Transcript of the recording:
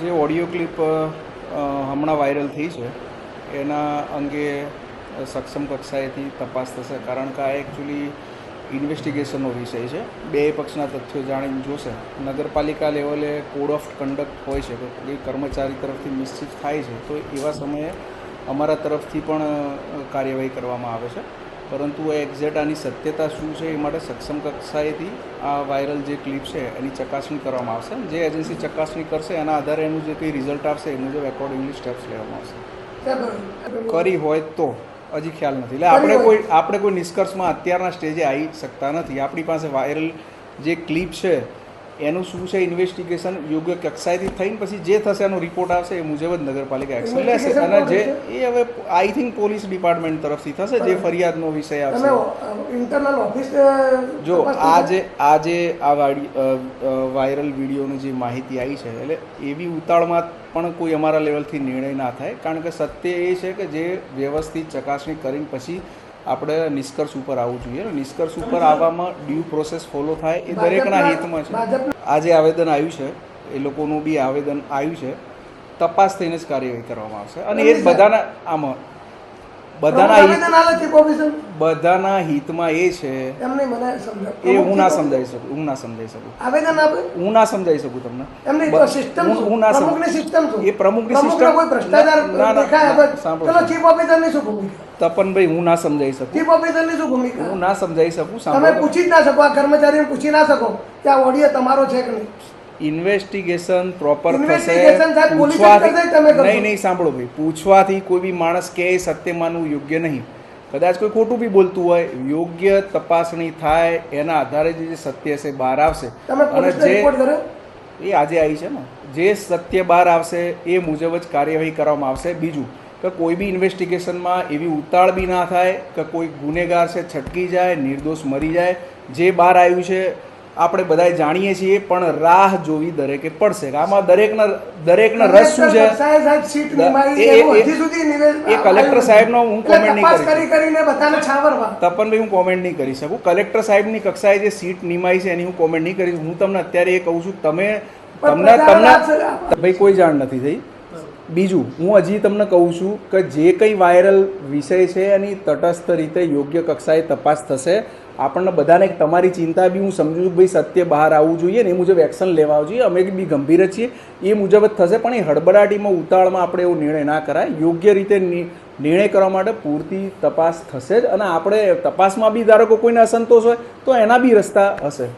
જે audio clip હમણાં viral થઈ છે, એના અંગે સક્ષમ કક્ષાએથી તપાસ થશે. કારણ કે આ એકચ્યુઅલી ઇન્વેસ્ટિગેશનનો વિષય છે. બે પક્ષના તથ્યો જાણીને જોશે. નગરપાલિકા લેવલે કોડ ઓફ કન્ડક્ટ હોય છે કે કોઈ કર્મચારી તરફથી નિશ્ચિત થાય છે. તો એવા સમયે અમારા તરફથી પણ કાર્યવાહી કરવામાં આવે છે. પરંતુ એ એક્ઝેક્ટ આની સત્યતા શું છે એ માટે સક્ષમ કક્ષાએથી આ વાયરલ જે ક્લિપ છે એની ચકાસણી કરવામાં આવશે. જે એજન્સી ચકાસણી કરશે એના આધારે એનું જે કંઈ રિઝલ્ટ આવશે એ મુજબ એકોર્ડિંગલી સ્ટેપ્સ લેવામાં આવશે. કરી હોય તો હજી ખ્યાલ નથી. એટલે આપણે કોઈ આપણે કોઈ નિષ્કર્ષમાં અત્યારના સ્ટેજે આવી શકતા નથી. આપણી પાસે વાયરલ જે ક્લિપ છે એનું શું છે ઇન્વેસ્ટિગેશન યોગ્ય કક્ષાએથી થઈને પછી જે થશે એનો રિપોર્ટ આવશે એ મુજબ જ નગરપાલિકા એક્શન લેશે. અને જે એ હવે આઈ થિંક પોલીસ ડિપાર્ટમેન્ટ તરફથી થશે જે ફરિયાદનો વિષય આવશે. ઇન્ટરનલ ઓફિસ જો આ જે આ જે અ, વાયરલ વિડીયોની જે માહિતી આવી છે એટલે એવી ઉતાળમાં પણ કોઈ અમારા લેવલથી નિર્ણય ના થાય. કારણ કે સત્ય એ છે કે જે વ્યવસ્થિત ચકાસણી કરીને પછી આપણે નિષ્કર્ષ ઉપર આવવું જોઈએ. નિષ્કર્ષ ઉપર આવવામાં ડ્યુ પ્રોસેસ ફોલો થાય એ દરેકના હિતમાં છે. આ જે આવેદન આવ્યું છે. એ લોકોનું બી આવેદન આવ્યું છે. તપાસ થઈને જ કાર્યવાહી કરવામાં આવશે. અને એ બધાના આમાં બધાના બધાના હિતમાં એ છે એમને મને સમજાવ. એ હું ના સમજાવી શકું હું ના સમજાવી શકું. આવેદન આપે? હું ના સમજાવી શકું તમને. એમને તો સિસ્ટમ હું- ના સમ- સિસ્ટમ છું એ પ્રમુખની સિસ્ટમ કોઈ ભ્રષ્ટાચાર દેખાય હવે ચલો ચીફ ઓફિસરની શું ભૂમિકા? તપનભાઈ હું ના સમજાવી શકું. ચીફ ઓફિસરની શું ભૂમિકા? હું ના સમજાવી શકું તમે પૂછી જ ના શકો આ કર્મચારીને પૂછી ના શકો કે આ ઓડિયો તમારો છે કે નહીં. ઇન્વેસ્ટિગેશન પ્રોપર થશે પૂછવાથી. નહીં નહીં સાંભળો ભાઈ પૂછવાથી કોઈ બી માણસ કે સત્ય માનવું યોગ્ય નહીં. કદાચ કોઈ ખોટું બી બોલતું હોય યોગ્ય તપાસણી થાય એના આધારે જે સત્ય છે બહાર આવશે. અને જે એ આજે આવી છે ને. જે સત્ય બહાર આવશે એ મુજબ જ કાર્યવાહી કરવામાં આવશે. બીજું કે કોઈ બી ઇન્વેસ્ટિગેશનમાં એવી ઉતાળ બી ના થાય કે કોઈ ગુનેગાર છે છટકી જાય નિર્દોષ મરી જાય જે બહાર આવ્યું છે આપણે બધાય જાણીએ છીએ પણ રાહ જોવી દરેકે પડશે. આમાં દરેકના દરેકના રસ શું છે? એ- કલેક્ટર સાહેબનો હું કોમેન્ટ નહીં કરી કરી તપનભાઈ હું કોમેન્ટ નહીં કરી શકું. કલેક્ટર સાહેબની કક્ષાએ જે સીટ નિમાઈ છે એની હું કોમેન્ટ નહીં કરીશ. હું તમને અત્યારે એ કહું છું તમે તમને તમને ભાઈ કોઈ જાણ નથી થઈ. બીજું, હું હજી તમને કહું છું કે જે કંઈ વાયરલ વિષય છે એની તટસ્થ રીતે યોગ્ય કક્ષાએ તપાસ થશે. આપણને બધાને તમારી ચિંતા બી હું સમજુ છું ભાઈ સત્ય બહાર આવવું જોઈએ ને એ મુજબ એક્શન લેવા જોઈએ. અમે બી ગંભીર છીએ. એ મુજબ જ થશે, પણ એ હડબડાટીમાં ઉતાળમાં આપણે એવો નિર્ણય ના કરાય. યોગ્ય રીતે નિર્ણય કરવા માટે પૂરતી તપાસ થશે જ અને આપણે તપાસમાં બી ધારો કોઈને અસંતોષ હોય, તો એના બી રસ્તા હશે.